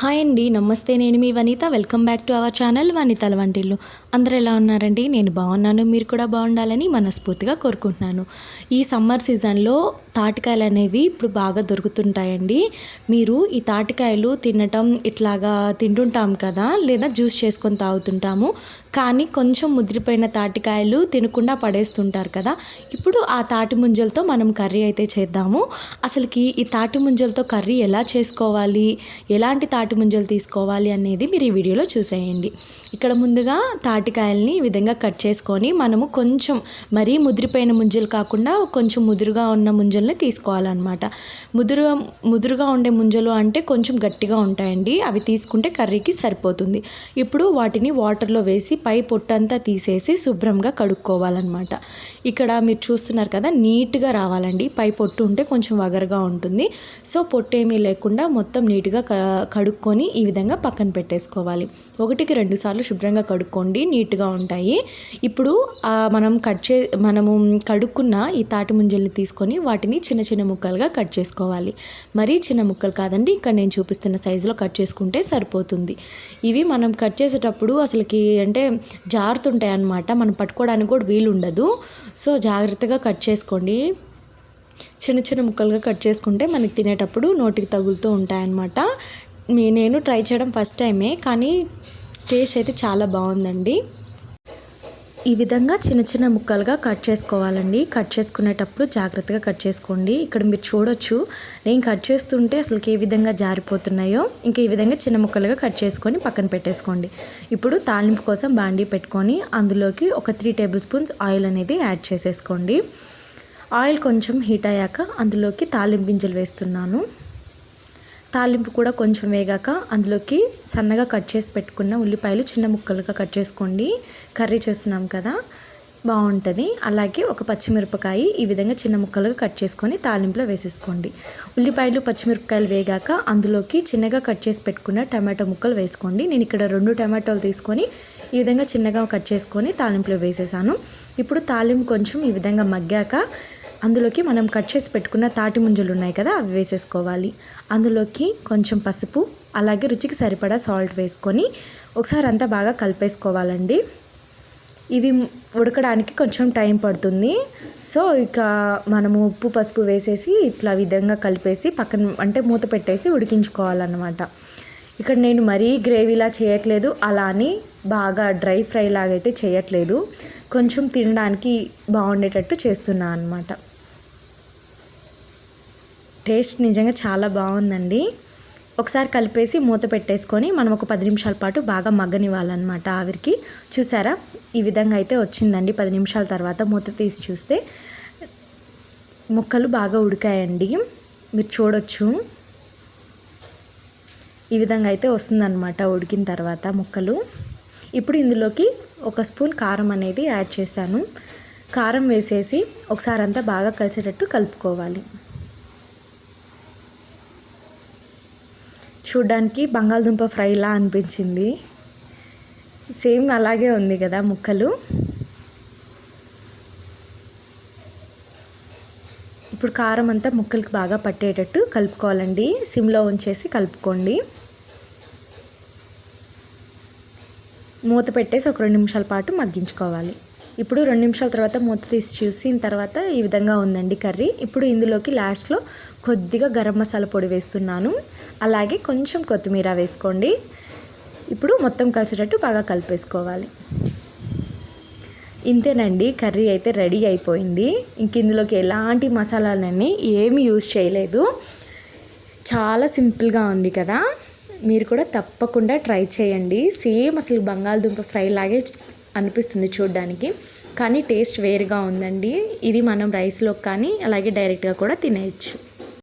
Hi అండి నమస్తే నేను మీ Vanitha. Welcome back to our channel వనితల వంటిల్లు. అందరు ఎలా ఉన్నారండి? నేను బాగున్నాను. మీరు కూడా బాగుండాలని మనస్ఫూర్తిగా కోరుకుంటున్నాను. ఈ సమ్మర్ సీజన్లో తాటికాయలు అనేవి ఇప్పుడు బాగా దొరుకుతుంటాయండి. మీరు ఈ తాటికాయలు తినటం ఇట్లాగా తింటుంటాం కదా? లేదా జ్యూస్ చేసుకొని తాగుతుంటాము. కానీ కొంచెం ముదిరిపోయిన తాటికాయలు తినకుండా పడేస్తుంటారు కదా? ఇప్పుడు ఆ తాటి ముంజలతో మనం కర్రీ అయితే చేద్దాము. అసలుకి ఈ తాటి ముంజలతో కర్రీ ఎలా చేసుకోవాలి? ఎలాంటి తాటి ముంజలు తీసుకోవాలి అనేది మీరు ఈ వీడియోలో చూసేయండి. ఇక్కడ ముందుగా తాటికాయల్ని ఈ విధంగా కట్ చేసుకొని మనము కొంచెం మరీ ముదిరిపోయిన ముంజలు కాకుండా కొంచెం ముదురుగా ఉన్న ముంజల్ని తీసుకోవాలన్నమాట. ముదురుగా ముదురుగా ఉండే ముంజలు అంటే కొంచెం గట్టిగా ఉంటాయండి. అవి తీసుకుంటే కర్రీకి సరిపోతుంది. ఇప్పుడు వాటిని వాటర్లో వేసి పై పొట్టంతా తీసేసి శుభ్రంగా కడుక్కోవాలన్నమాట. ఇక్కడ మీరు చూస్తున్నారు కదా నీట్గా రావాలండి. పై పొట్టు ఉంటే కొంచెం వగరగా ఉంటుంది. సో పొట్టు ఏమీ లేకుండా మొత్తం నీట్గా కడుక్కొని ఈ విధంగా పక్కన పెట్టేసుకోవాలి. ఒకటికి రెండు సార్లు శుభ్రంగా కడుక్కోండి నీట్గా ఉంటాయి. ఇప్పుడు మనం కట్ చే మనము కడుక్కున్న ఈ తాటి ముంజల్ని తీసుకొని వాటిని చిన్న చిన్న ముక్కలుగా కట్ చేసుకోవాలి. మరీ చిన్న ముక్కలు కాదండి ఇక్కడ నేను చూపిస్తున్న సైజులో కట్ చేసుకుంటే సరిపోతుంది. ఇవి మనం కట్ చేసేటప్పుడు అసలుకి అంటే జారుతుంటాయి అన్నమాట మనం పట్టుకోవడానికి కూడా వీలు ఉండదు సో జాగ్రత్తగా కట్ చేసుకోండి. చిన్న చిన్న ముక్కలుగా కట్ చేసుకుంటే మనకి తినేటప్పుడు నోటికి తగులుతూ ఉంటాయన్నమాట. నేను ట్రై చేయడం ఫస్ట్ టైమే కానీ టేస్ట్ అయితే చాలా బాగుందండి. ఈ విధంగా చిన్న చిన్న ముక్కలుగా కట్ చేసుకోవాలండి. కట్ చేసుకునేటప్పుడు జాగ్రత్తగా కట్ చేసుకోండి. ఇక్కడ మీరు చూడొచ్చు. నేను కట్ చేస్తుంటే అసలుకి ఏ విధంగా జారిపోతున్నాయో ఇంకా ఈ విధంగా చిన్న ముక్కలుగా కట్ చేసుకొని పక్కన పెట్టేసుకోండి. ఇప్పుడు తాలింపు కోసం బాండీ పెట్టుకొని అందులోకి ఒక త్రీ టేబుల్ స్పూన్స్ ఆయిల్ అనేది యాడ్ చేసేసుకోండి. ఆయిల్ కొంచెం హీట్ అయ్యాక అందులోకి తాలింపు గింజలు వేస్తున్నాను. తాలింపు కూడా కొంచెం వేగాక అందులోకి సన్నగా కట్ చేసి పెట్టుకున్న ఉల్లిపాయలు చిన్న ముక్కలుగా కట్ చేసుకోండి. కర్రీ చేస్తున్నాం కదా బాగుంటుంది. అలాగే ఒక పచ్చిమిరపకాయ ఈ విధంగా చిన్న ముక్కలుగా కట్ చేసుకొని తాలింపులో వేసేసుకోండి. ఉల్లిపాయలు పచ్చిమిరపకాయలు వేగాక అందులోకి చిన్నగా కట్ చేసి పెట్టుకున్న టమాటో ముక్కలు వేసుకోండి. నేను ఇక్కడ రెండు టమాటోలు తీసుకొని ఈ విధంగా చిన్నగా కట్ చేసుకొని తాలింపులో వేసేసాను. ఇప్పుడు తాలింపు కొంచెం ఈ విధంగా మగ్గాక అందులోకి మనం కట్ చేసి పెట్టుకున్న తాటి ముంజలు ఉన్నాయి కదా అవి వేసేసుకోవాలి. అందులోకి కొంచెం పసుపు అలాగే రుచికి సరిపడా సాల్ట్ వేసుకొని ఒకసారి అంతా బాగా కలిపేసుకోవాలండి. ఇవి ఉడకడానికి కొంచెం టైం పడుతుంది. సో ఇక మనము ఉప్పు పసుపు వేసేసి ఇట్లా విధంగా కలిపేసి పక్కన అంటే మూత పెట్టేసి ఉడికించుకోవాలన్నమాట. ఇక్కడ నేను మరీ గ్రేవీలా చేయట్లేదు అలా అని బాగా డ్రై ఫ్రై లాగైతే చేయట్లేదు. కొంచెం తినడానికి బాగుండేటట్టు చేస్తున్నాను అనమాట టేస్ట్ నిజంగా చాలా బాగుందండి. ఒకసారి కలిపేసి మూత పెట్టేసుకొని మనం ఒక పది నిమిషాల పాటు బాగా మగ్గనివ్వాలన్నమాట ఆవిరికి. చూసారా? ఈ విధంగా అయితే వచ్చిందండి. పది నిమిషాల తర్వాత మూత తీసి చూస్తే ముక్కలు బాగా ఉడికాయండి. మీరు చూడొచ్చు. ఈ విధంగా అయితే వస్తుందన్నమాట ఉడికిన తర్వాత ముక్కలు. ఇప్పుడు ఇందులోకి ఒక స్పూన్ కారం అనేది యాడ్ చేశాను. కారం వేసేసి ఒకసారి అంతా బాగా కలిసేటట్టు కలుపుకోవాలి. చూడ్డానికి బంగాళదుంప ఫ్రైలా అనిపించింది. సేమ్ అలాగే ఉంది కదా ముక్కలు. ఇప్పుడు కారం అంతా ముక్కలకి బాగా పట్టేటట్టు కలుపుకోవాలండి. సిమ్లో ఉంచేసి కలుపుకోండి. మూత పెట్టేసి ఒక రెండు నిమిషాల పాటు మగ్గించుకోవాలి. ఇప్పుడు రెండు నిమిషాల తర్వాత మూత తీసి చూసిన తర్వాత ఈ విధంగా ఉందండి కర్రీ. ఇప్పుడు ఇందులోకి లాస్ట్లో కొద్దిగా గరం మసాలా పొడి వేస్తున్నాను. అలాగే కొంచెం కొత్తిమీర వేసుకోండి. ఇప్పుడు మొత్తం కలిసేటట్టు బాగా కలిపేసుకోవాలి. ఇంతేనండి కర్రీ అయితే రెడీ అయిపోయింది. ఇంక ఇందులోకి ఎలాంటి మసాలాలన్నీ ఏమి యూజ్ చేయలేదు. చాలా సింపుల్గా ఉంది కదా. మీరు కూడా తప్పకుండా ట్రై చేయండి. సేమ్ అసలు బంగాళదుంప ఫ్రై లాగే అనిపిస్తుంది చూడ్డానికి. కానీ టేస్ట్ వేరుగా ఉందండి. ఇది మనం రైస్లో కానీ అలాగే డైరెక్ట్గా కూడా తినేయచ్చు.